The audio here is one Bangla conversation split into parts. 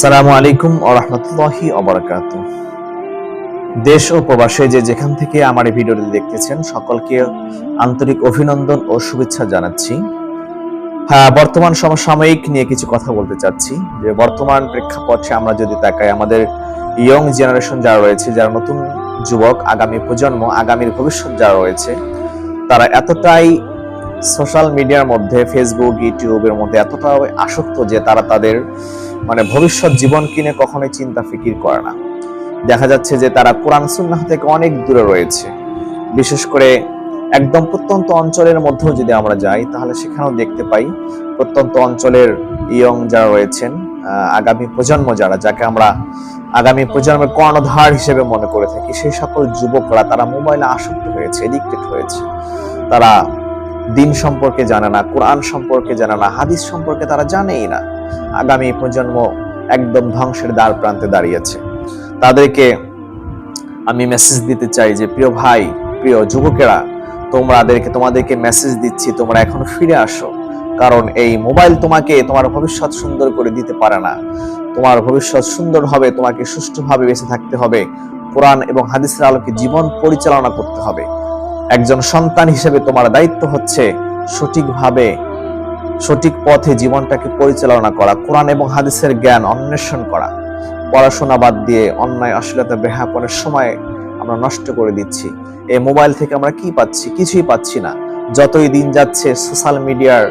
সালামু আলাইকুম ও রহমতুল্লাহি অবরাকাত দেশ ও প্রবাসে যে যেখান থেকে আমার এই ভিডিওটি দেখতেছেন, সকলকে আন্তরিক অভিনন্দন ও শুভেচ্ছা জানাচ্ছি। হ্যাঁ বর্তমান সমসাময়িক নিয়ে কিছু কথা বলতে চাচ্ছি। যে বর্তমান প্রেক্ষাপটে আমরা যদি তাকাই, আমাদের ইয়ং জেনারেশন যারা রয়েছে, যারা নতুন যুবক, আগামী প্রজন্ম, আগামীর ভবিষ্যৎ যারা রয়েছে, তারা এতটাই সোশ্যাল মিডিয়ার মধ্যে ফেসবুক ইউটিউবের মধ্যে এতটা আসক্ত যে তারা তাদের মানে ভবিষ্যৎ জীবন কিনে কখনোই চিন্তা ফিকির করে না। দেখা যাচ্ছে যে তারা কোরআন সুন্নাহ থেকে অনেক দূরে রয়েছে। বিশেষ করে একদম প্রত্যন্ত অঞ্চলের মধ্যেও যদি আমরা যাই, তাহলে সেখানেও দেখতে পাই প্রত্যন্ত অঞ্চলের ইয়ং যারা রয়েছেন আগামী প্রজন্ম যারা, যাকে আমরা আগামী প্রজন্মের কর্ণধার হিসেবে মনে করে থাকি, সেই সকল যুবকরা তারা মোবাইলে আসক্ত হয়েছে এডিক্টেড হয়েছে। তারা দিন সম্পর্কে জানে না, কোরআন সম্পর্কে জানে না, হাদিস সম্পর্কে তারা জানেই না। আগামী প্রজন্ম একদম ধ্বংসের দ্বার প্রান্তে দাঁড়িয়েছে। তাদেরকে আমি মেসেজ দিতে চাই যে, প্রিয় ভাই, প্রিয় যুবকেরা, তোমাদেরকে তোমাদেরকে মেসেজ দিচ্ছি, তোমরা এখন ফিরে আসো। কারণ এই মোবাইল তোমাকে তোমার ভবিষ্যৎ সুন্দর করে দিতে পারে না। তোমার ভবিষ্যৎ সুন্দর হবে, তোমাকে সুষ্ঠুভাবে বেঁচে থাকতে হবে। কোরআন এবং হাদিসের আলোকে জীবন পরিচালনা করতে হবে। একজন সন্তান হিসেবে তোমার দায়িত্ব হচ্ছে সঠিকভাবে সঠিক পথে জীবনটাকে পরিচালনা করা, কোরআন এবং হাদিসের জ্ঞান অন্বেষণ করা। পড়াশোনা বাদ দিয়ে অন্যায়, অশ্লীলতা বেহাপনের সময় আমরা নষ্ট করে দিচ্ছি। এই মোবাইল থেকে আমরা কি পাচ্ছি? কিছুই পাচ্ছি না। যতই দিন যাচ্ছে, সোশ্যাল মিডিয়ার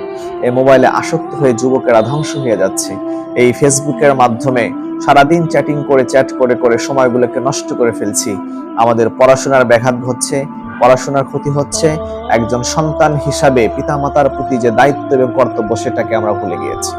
এই মোবাইলে আসক্ত হয়ে যুবকেরা ধ্বংস হয়ে যাচ্ছে। এই ফেসবুকের মাধ্যমে সারাদিন চ্যাটিং করে, চ্যাট করে করে সময়গুলোকে নষ্ট করে ফেলছি। আমাদের পড়াশোনার ব্যাঘাত ঘটছে পড়াশোনার ক্ষতি হচ্ছে, একজন সন্তান হিসাবে পিতামাতার প্রতি যে দায়িত্ব এবং কর্তব্য সেটাকে আমরা ভুলে গিয়েছি।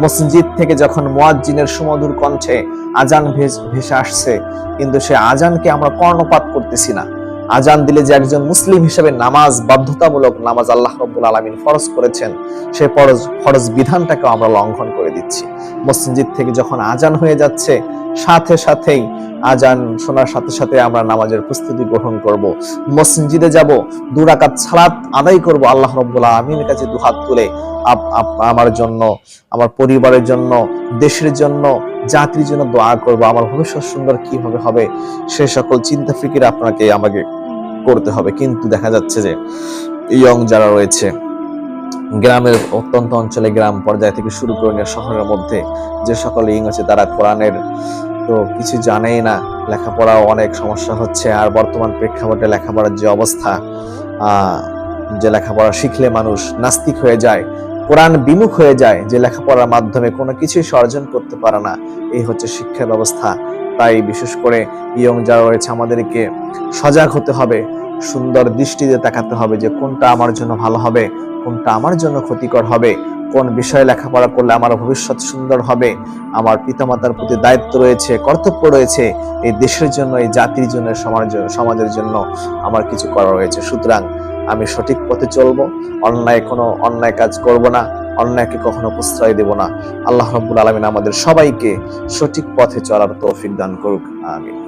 মসজিদ থেকে যখন মোয়াজ্জিনের সুমধুর কণ্ঠে আজান ভেস- ভেসে আসছে, কিন্তু সে আজানকে আমরা কর্ণপাত করতেছি না। আজান দিলে যে একজন মুসলিম হিসেবে নামাজ বাধ্যতামূলক নামাজ আল্লাহ রব্বুল আলমিন ফরজ করেছেন সেই ফরজ ফরজ বিধানটাকে আমরা লঙ্ঘন করে দিচ্ছি। মসজিদ থেকে যখন আজান হয়ে যাচ্ছে, সাথে সাথেই আজান শোনার সাথে সাথে আমরা নামাজের প্রস্তুতি গ্রহণ করব। মসজিদে যাব দুরাকাত সালাত আদায় করব আল্লাহ রব্বুল আলমীর কাছে দুহাত তুলে। আমার জন্য, আমার পরিবারের জন্য, দেশের জন্য, জাতির জন্য দোয়া করব। আমার ভবিষ্যৎ সুন্দর কীভাবে হবে, সে সকল চিন্তা ফিকির আপনাকে, আমাকে করতে হবে। কিন্তু দেখা যাচ্ছে যে ইয়ং যারা রয়েছে, গ্রামের অত্যন্ত অঞ্চলে গ্রাম পর্যায় থেকে শুরু করে শহরের মধ্যে যে সকল ইং আছে তারা কোরআনের তো কিছু জানেই না, লেখাপড়াও অনেক সমস্যা হচ্ছে। আর বর্তমান প্রেক্ষাপটে লেখাপড়ার যে অবস্থা যে লেখাপড়া শিখলে মানুষ নাস্তিক হয়ে যায়, কোরআন বিমুখ হয়ে যায়, যে লেখাপড়ার মাধ্যমে কোনো কিছুই সে অর্জন করতে পারে না, এই হচ্ছে শিক্ষা ব্যবস্থা। তাই বিশেষ করে ইয়ং যারা রয়েছে, আমাদেরকে সজাগ হতে হবে, সুন্দর দৃষ্টিতে তাকাতে হবে যে কোনটা আমার জন্য ভালো হবে, কোনটা আমার জন্য ক্ষতিকর হবে, কোন বিষয়ে লেখাপড়া করলে আমার ভবিষ্যৎ সুন্দর হবে, আমার পিতামাতার প্রতি দায়িত্ব রয়েছে, কর্তব্য রয়েছে, এই দেশের জন্য, এই জাতির জন্য সমাজের জন্য সমাজের জন্য আমার কিছু করা রয়েছে। সুতরাং আমি সঠিক পথে চলবো, অন্যায় কোনো অন্যায় কাজ করব না। অন্যায়কে কখনো প্রশ্রয় দেব না। আল্লাহ রব্বুল আলমিন আমাদের সবাইকে সঠিক পথে চলার তৌফিক দান করুক। আমিন।